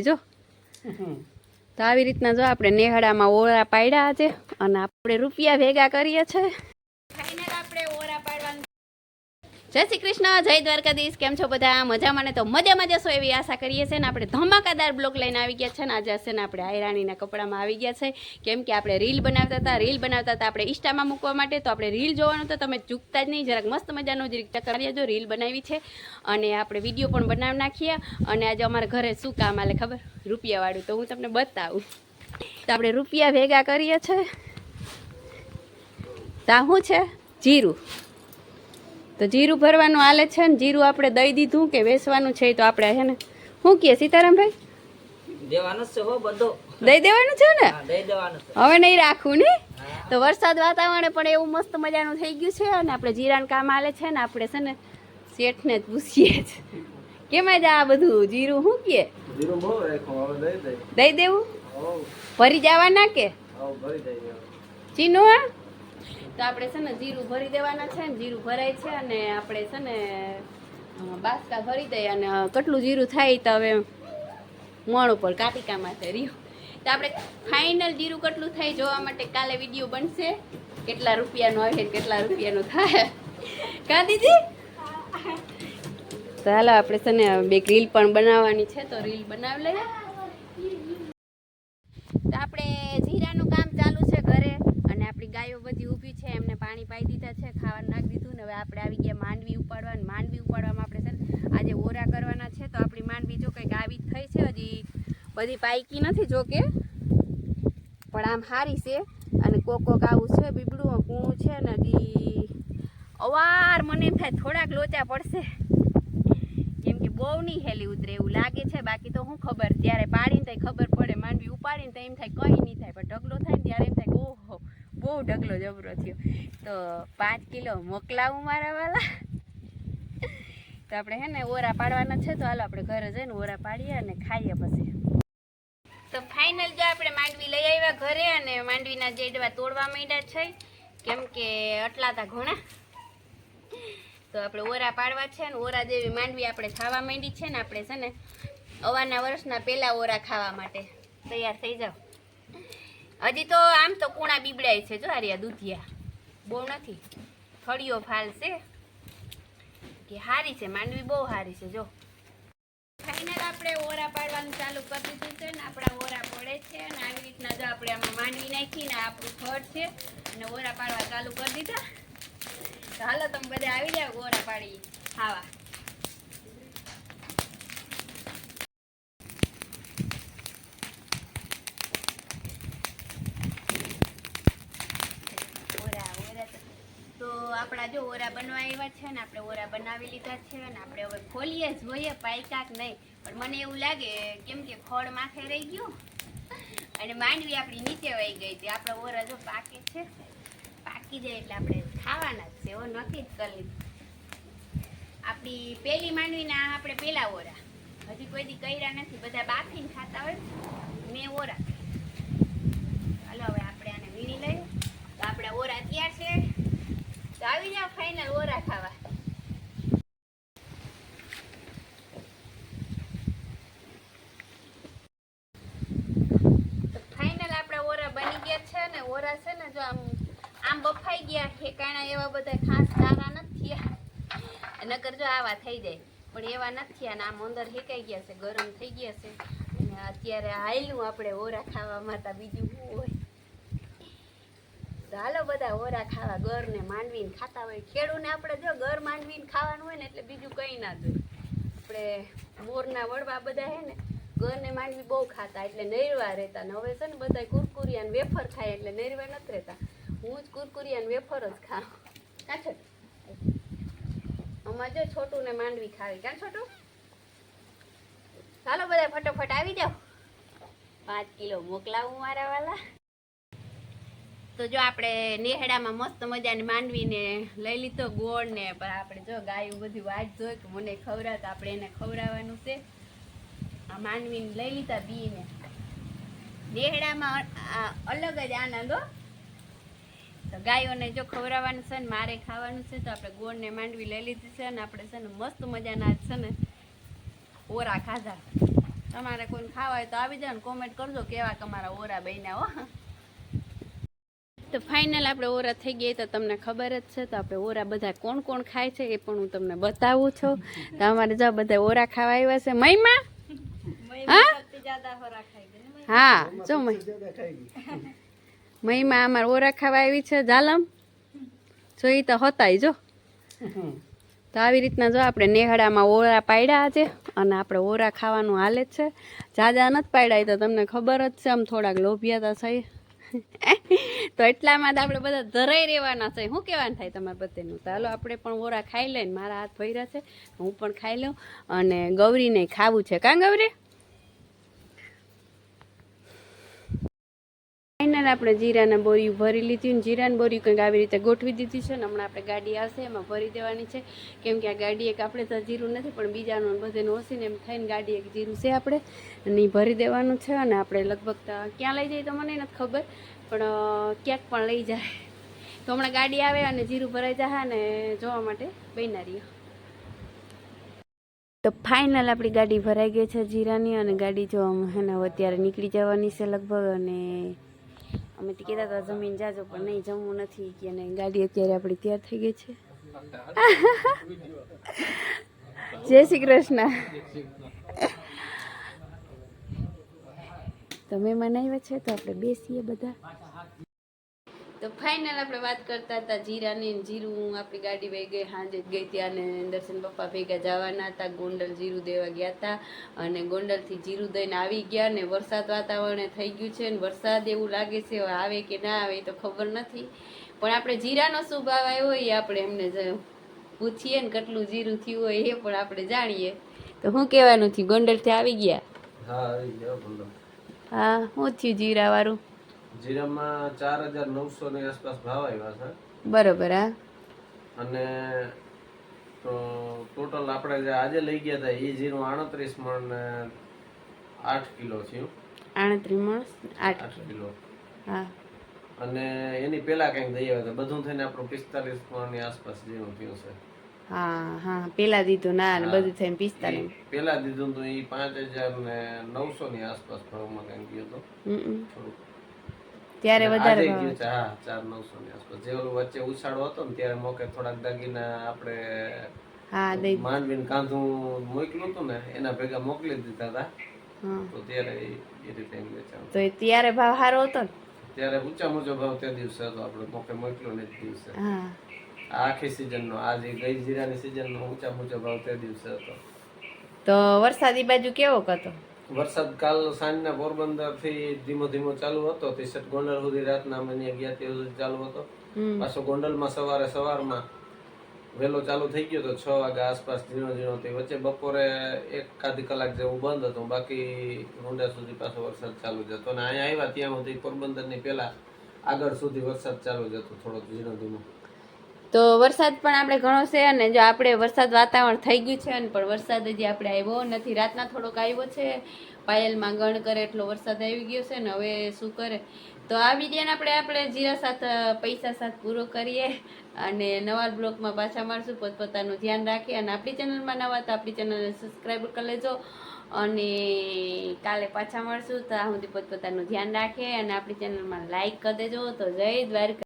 જો. તો આવી રીતના જો આપણે નેહડામાં ઓળા પાડ્યા છે અને આપણે રૂપિયા ભેગા કરીએ છે ફાઇનલ આપણે ઓરા પાડવાનું જય શ્રી કૃષ્ણ, જય દ્વારકાધીશ. કેમ છો બધા? મજામાં ને? તો મજા છો એવી આશા કરીએ છીએ ને આપણે ધમાકાદાર બ્લોક લઈને આવી ગયા છે ને. આજે હશે ને આપણે આયરાણીના કપડામાં આવી ગયા છે. કેમ કે આપણે રીલ બનાવતા હતા, રીલ બનાવતા હતા આપણે ઇન્સ્ટામાં મૂકવા માટે. તો આપણે રીલ જોવાનું તો તમે ચૂકતા જ નહીં. જરાક મસ્ત મજાનું જરીક ટકર જો રીલ બનાવી છે. અને આપણે વીડિયો પણ બનાવી નાખીએ. અને આજે અમારા ઘરે શું કામ આલે ખબર? રૂપિયાવાળું. તો હું તમને બતાવું. તો આપણે રૂપિયા ભેગા કરીએ છે. તા શું છે? જીરું. તો જીરું ભરવાનું હાલે છે ને જીરું આપણે દઈ દીધું કે વેસવાનું છે તો આપણે હે ને. શું કહે સીતારામભાઈ? દેવાનું છે હો બધો. દઈ દેવાનું છે ને? દઈ દેવાનું હવે નહીં રાખવું ને? તો વરસાદ વાતાવરણ પણ એવું મસ્ત મજાનું થઈ ગયું છે અને આપણે જીરાનું કામ હાલે છે ને આપણે છે ને શેઠને જ પૂછીએ જ. કેમ જ આ બધું જીરું શું કહે? જીરું બહુ રાખો હવે દઈ દેવું? ફરી ભરી જવાના કે? ભરી દઈએ. ચીનું આ તો આપણે છે ને જીરું ભરી દેવાના છે ને જીરું ભરાય છે અને આપણે છે ને બાસકા ભરી દઈએ અને કેટલું જીરું થાય તો હવે મણ ઉપર કાપિકામાં છે રહ્યું. તો આપણે ફાઇનલ જીરું કેટલું થાય જોવા માટે કાલે વીડિયો બનશે. કેટલા રૂપિયાનો આવે કેટલા રૂપિયાનો થાય. કા દીદી? તો હાલો આપણે છે ને બે રીલ પણ બનાવવાની છે તો રીલ બનાવી લઈએ. તો આપણે જીરાનું કામ ચાલુ છે ઘરે અને આપણી ગાયો બધી ઊભી છે, એમને પાણી પાઈ દીધા છે, ખાવાનું નાખી દીધું ને હવે આપણે આવી ગયા માંડવી ઉપાડવા માંડવી ઉપાડવામાં આપણે છે આજે ઓરા કરવાના છે, તો આપણી માંડવી જો કંઈક આવી થઈ છે, હજી બધી પાઈકી નથી જો કે. પણ આમ સારી છે અને કોક કોક આવું છે, બીબડું, કૂણું છે ને હજી અવાર મને એમ થાય થોડાક લોચા પડશે. કેમ કે બહુ નહીં હેલી ઉતરે એવું લાગે છે, બાકી તો શું ખબર ત્યારે પાડીને તો ખબર પડે, માંડવી ઉપાડીને તો એમ થાય કંઈ નહીં થાય, પણ ઢગલો થાય ને ત્યારે એમ થાય ઓહો. બહુ ઢગલો જબરો થયો. તો પાંચ કિલો મોકલાવું મારા વાલા. તો આપણે હે ને ઓરા પાડવાના છે, તો હાલો આપણે ઘરે જઈને ઓરા પાડીએ અને ખાઈએ પછી. તો ફાઇનલ જો આપણે માંડવી લઈ આવ્યા ઘરે અને માંડવીના જેડવા તોડવા માંડ્યા છે, કેમ કે આટલા તા ઘણા. તો આપણે ઓરા પાડવા છે ને ઓરા જેવી માંડવી આપણે ખાવા માંડી છે ને આપણે છે ને અવાના વર્ષના પહેલાં ઓરા ખાવા માટે તૈયાર થઈ જાઓ. હજી તો આમ તો કુણા બીબડાય છે. જો આર્યા દૂધિયા. બહુ નથી. ફળીઓ ફાલશે. કે હારી છે, માંડવી બહુ હારી છે, જો. ફાઇનલ આપણે ઓરા પાડવાનું ચાલુ કરી દીધું છે ને આપણા ઓરા પડે છે અને આવી રીતના જો આપણે આમાં માંડવી નાખીને આપણું ફળ છે અને ઓરા પાડવા ચાલુ કરી દીધા. હાલો તમે બધા આવી જાઓ, ઓરા પાડી, ખાવા ઓરા ઓરા તો- તો આપણા જો ઓરા બનવા આવ્યા છે ને, આપણે ઓરા બનાવી લીધા છે ને, આપણે હવે ખોલીએ જોઈએ પાયકાક નહીં. પણ મને એવું લાગે કેમ કે ખોળ માથે રહી ગયું અને માંડવી આપણી નીચે વહી ગઈ હતી. આપણા ઓરા જો પાકે છે, પાકી જાય એટલે આપણે ખાવાના જ છે એવો નક્કી જ કરી આપણી પેલી માંડવીના આપણે પેલા ઓરા. હજી કોઈ દી કર્યા નથી, બધા બાફીને ખાતા હોય મેં ઓરા. ચાલો હવે આપણે આને વીણી લઈએ તો આપણા ઓરા તૈયાર છે તો ઓરા છે ને જો આમ આમ બફાઈ ગયા એવા બધા ખાસ સારા નથી. નકર જો આવા થઈ જાય. પણ એવા નથી આમ અંદર હેકાઈ ગયા છે, ગરમ થઈ ગયા છે. અત્યારે હાલ્યું આપણે ઓરા ખાવા માતા બીજું. તો બધા ઓરા ખાવા ગર ને માંડવી ખાતા હોય. ખેડૂને આપણે જો ગર માંડવી ખાવાનું હોય ને એટલે બીજું કંઈ ના જોઈએ. આપણે મોરના વડવા બધા હે ને ઘર ને માંડવી બહુ ખાતા એટલે નૈરવા રહેતા. ને હવે છે ને બધા કુરકુરિયા વેફર ખાય એટલે નૈરવા નથી રહેતા. હું જ કુરકુરિયા ને વેફર જ ખાઉં. કાં છોટું? જો છોટું ને માંડવી ખાવી. ક્યાં છોટું? ચાલો બધા ફટોફટ આવી જાઓ. પાંચ કિલો મોકલાવું મારા વાલા. તો જો આપણે નેહડામાં મસ્ત મજાની માંડવીને લઈ લીધો ગોળ ને, પણ આપણે જો ગાયું બધી વાટ જોઈ કે મને ખવડાવતા આપણે એને ખવડાવવાનું છે. આ માંડવીને લઈ લીધા બીને. નેહડામાં અલગ જ આનંદ હો. તો ગાયોને જો ખવડાવવાનું છે ને, મારે ખાવાનું છે તો આપણે ગોળ ને માંડવી લઈ લીધી છે અને આપણે છે ને મસ્ત મજાના છે ને ઓરા ખાધા. તમારે કોઈને ખાવા હોય તો આવી જાઓ ને કોમેન્ટ કરજો કેવા તમારા ઓરા બન્યા હો. તો ફાઇનલ આપણે ઓરા થઈ ગઈ તો તમને ખબર જ છે તો આપણે ઓરા બધા કોણ કોણ ખાય છે એ પણ હું તમને બતાવું છું. તો અમારે જો બધા ઓરા ખાવા આવ્યા છે. મહિમા? હા? હા જો મહિમા અમારે ઓરા ખાવા આવી છે. જાલમ જોઈ તો હતાય જો. તો આવી રીતના જો આપણે નેહડામાં ઓરા પાડ્યા છે અને આપણે ઓરા ખાવાનું હાલે જ છે. જાજા નથી પાડ્યા તો તમને ખબર જ છે આમ થોડાક લોભિયા તો છે તો એટલામાં જ આપણે બધા ધરાઈ રહેવાના છે. શું કહેવાનું થાય તમારે બધેનું? ચાલો આપણે પણ ઓરા ખાઈ લઈને મારા હાથ ભર્યા છે. હું પણ ખાઈ લઉં અને ગૌરીને ખાવું છે. કાં ગૌરી? ફાઇનલ આપણે જીરાના બોરી ભરી લીધી ને જીરાની બોરી કંઈક આવી રીતે ગોઠવી દીધી છે ને હમણાં આપણે ગાડી આવશે, એમાં ભરી દેવાની છે. કેમ કે આ ગાડી એક આપણે તો જીરું નથી, પણ બીજાનું બધાનું ઓસીને એમ થઈને ગાડી એક જીરું છે આપણે. અને ભરી દેવાનું છે અને આપણે લગભગ ક્યાં લઈ જઈએ તો મને નથી ખબર, પણ ક્યાંક પણ લઈ જાય. તો હમણાં ગાડી આવે અને જીરું ભરાઈ જાય અને જોવા માટે બન્યા રહીએ તો ફાઇનલ આપણી ગાડી ભરાઈ ગઈ છે જીરાની અને ગાડી જો હે અત્યારે નીકળી જવાની છે લગભગ અને અમે તો કહેતા હતા જમીન જાજો પણ નહીં જમવું નથી. કે અને ગાડી અત્યારે આપણી તૈયાર થઈ ગઈ છે. જય શ્રી કૃષ્ણ. તો મહેમાન આવ્યા છે તો આપણે બેસીએ બધા. તો ફાઇનલ આપણે વાત કરતા હતા જીરાની જીરું. આપણી ગાડી વહી ગઈ સાંજે જ ગઈ ત્યાં અને દર્શન પપ્પા ભેગા જવાના હતા. ગોંડલ જીરું દેવા ગયા હતા અને ગોંડલથી જીરું દઈને આવી ગયા ને વરસાદ વાતાવરણ થઈ ગયું છે ને વરસાદ એવું લાગે છે આવે કે ના આવે એ તો ખબર નથી. પણ આપણે જીરાનો શું ભાવ આવ્યો એ આપણે એમને પૂછીએ ને કેટલું જીરું થયું હોય એ પણ આપણે જાણીએ. તો શું કહેવાનું થયું ગોંડલથી આવી ગયા? હા હું હા શું થયું જીરાવાળું? જીરામાં ચાર હજાર નવસો ની આસપાસ ભાવ આવ્યા છે. બરોબર હા. અને તો ટોટલ આપણે જે આજે લઈ ગયા હતા એ જીરું આડત્રીસ મણ ને આઠ કિલો થયું. આડત્રીસ મણ આઠ કિલો. હા. અને એની પેલા કંઈક દઈ આવ્યા હતા બધું થઈને આપણું પિસ્તાલીસ મણની આસપાસ જીરું થયું છે. હા હા પેલા દીધું ના બધું થઈને પિસ્તાલીસ. પેલા દીધું તો એ પાંચ હજાર ને નવસો ની આસપાસ ભાવમાં કંઈક ગયો હતો થોડુંક. ત્યારે વધારે આજે ભાવ. છે હા ચાર નવસો ની આસપાસ. જે ઓલું વચ્ચે ઉછાળો હતો ને ત્યારે મોકે થોડાક દાગીના આપણે હા દઈ માંડવીને કાંધું મોકલું હતું ને એના ભેગા મોકલી દીધા હતા. તો ત્યારે એ રીતે એમ વેચાણ તો એ ત્યારે ભાવ સારો હતો ને? ત્યારે ઊંચા મોજો ભાવ તે દિવસે હતો આપણે મોકે મોકલ્યો ને દિવસે. હા. આ આખી season નો આ જે ગઈ જીરાની season નો ઊંચા ઊંચો ભાવ તે દિવસે હતો. તો વરસાદી બાજુ કેવો હતો વરસાદ કાલ સાંજના પોરબંદરથી ધીમો ધીમો ચાલુ હતો. તે ગોંડલ સુધી રાતના મને ગયા ત્યાં સુધી ચાલુ હતો. પાછો ગોંડલમાં સવારે સવારમાં વહેલો ચાલુ થઈ ગયો તો છ વાગ્યા આસપાસ ઝીણો ઝીણો તે વચ્ચે બપોરે એક કાદી કલાક જેવું બંધ હતું. બાકી રૂંડા સુધી પાછો વરસાદ ચાલુ જ હતો. અને અહીંયા આવ્યા ત્યાં સુધી પોરબંદરની પહેલાં આગળ સુધી વરસાદ ચાલુ જ હતો થોડોક ઝીણો ધીમો. તો વરસાદ પણ આપણે ઘણો છે અને જો આપણે વરસાદ વાતાવરણ થઈ ગયું છે અને પણ વરસાદ હજી આપણે આવ્યો નથી. રાતના થોડોક આવ્યો છે, પાયલમાં ગણ કરે એટલો વરસાદ આવી ગયો છે ને હવે શું કરે? તો આ વિડીયોને આપણે આપણે જીરા સાથે પૈસા સાથે પૂરો કરીએ અને નવા બ્લોગમાં પાછા મળશું. પોતપોતાનું ધ્યાન રાખીએ અને આપણી ચેનલમાં નવા તો આપણી ચેનલને સબસ્ક્રાઈબ કરી લેજો અને કાલે પાછા મળશું. તો આ સુધી પોતપોતાનું ધ્યાન રાખીએ અને આપણી ચેનલમાં લાઈક કરી દેજો. તો જય દ્વારકા.